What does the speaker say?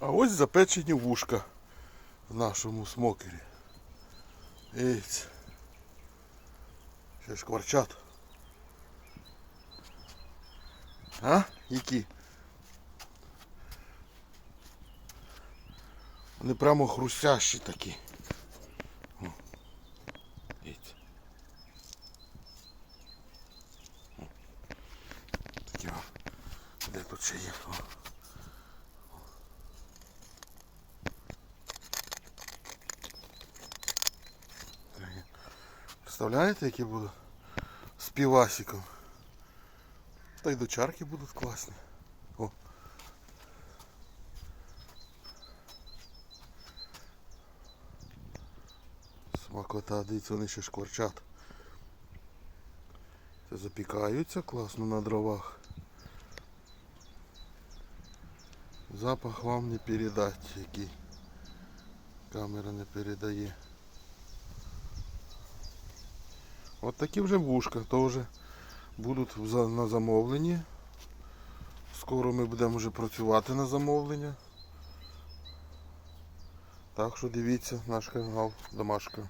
А ось запечені вушка в нашому смокері. Дивіться. Ще шкварчат. А? Які? Вони прямо хрустящі такі. О. Такі о. Де тут ще є? О. Представляєте, які будуть з півасиком? Та й до чарки будуть класні. О. Смакота, дивіться, вони ще шкварчат. Це запікаються класно на дровах. Запах вам не передать, який камера не передає. От такі вже вушка теж будуть на замовленні. Скоро ми будемо вже працювати на замовлення. Так що дивіться наш канал Домашка.